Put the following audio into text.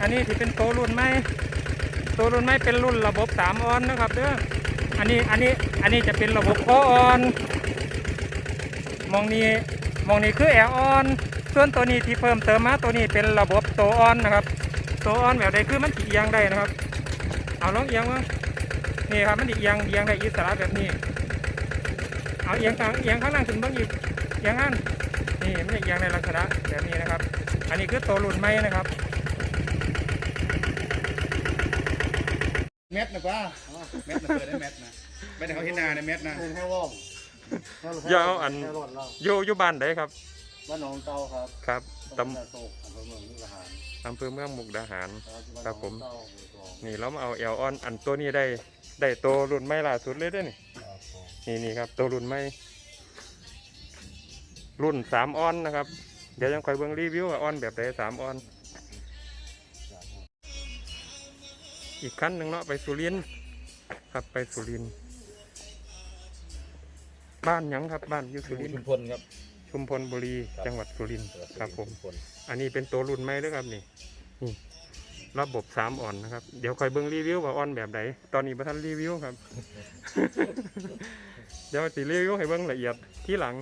อันนี้ที่เป็นโตรุ่นใหม่โตรุ่นใหม่เป็นรุ่นระบบสามออนนะครับเด้ออันนี้อันนี้อันนี้จะเป็นระบบโอออนมองนี้มองนี้คือแอร์ออนส่วนตัวนี้ที่เพิ่มเติมมาตัวนี้เป็นระบบโตออนนะครับโตออนแบบใดคือมันเอียงได้นะครับ เอาลองเอียงมั้งนี่ครับมันเอียงเอียงได้อิสระแบบนี้เอาเอียงข้างเอียงข้างล่างขึ้นเบ้างอีกเอียงอันนี่มันเอียงในลักษณะแบบนี้นะครับ อันนี้คือโตรุ่นใหม่นะครับ เม็ดนะป้าเม็ดนะเปิดได้เม็ดนะไม่ได้เขาเห็นหนาในเม็ดนะเป็นแค่ว่องอย่าเอาอัน แค่รอดเราอยู่อยู่บ้านใดครับ บ้านหนองเตาครับครับตตำบลนาโศกอำเภอเมืองมุกดาหารำอำเภอเมืองมุกดาหารครับผมานหนองเต้าหมู่สองนี่เรามาเอาเอลออนอันตัวนี้ได้ ได้ตัวรุ่นใหม่ล่าสุดเลยเด้อนี่ ครับผมนี่นี่ครับตัวรุ่นใหม่ รุ่นสามออนนะครับ เดี๋ยวยังคอยเบิ่งรีวิวว่าออนแบบใดสามออน อีกคันหนึ่งเนาะไปสุรินทร์ครับไปสุรินทร์บ้านหยังครับบ้านอยู่สุรินทชุมร์พลครับ ชุมพลบุรีจังหวัดสุรินทร์ครับผม ชุพลอันนี้เป็นตัวรุ่นใหม่ด้วยครับนี่นี่ ระบบสามอ่อนนะครับ เดี๋ยวคอยเบิ่งรีวิวว่าอ่อนแบบไหนตอนนี้ประทันรีวิวครับ เดี๋ยวสิรีวิวให้เบิ่งละเอียดที่หลัง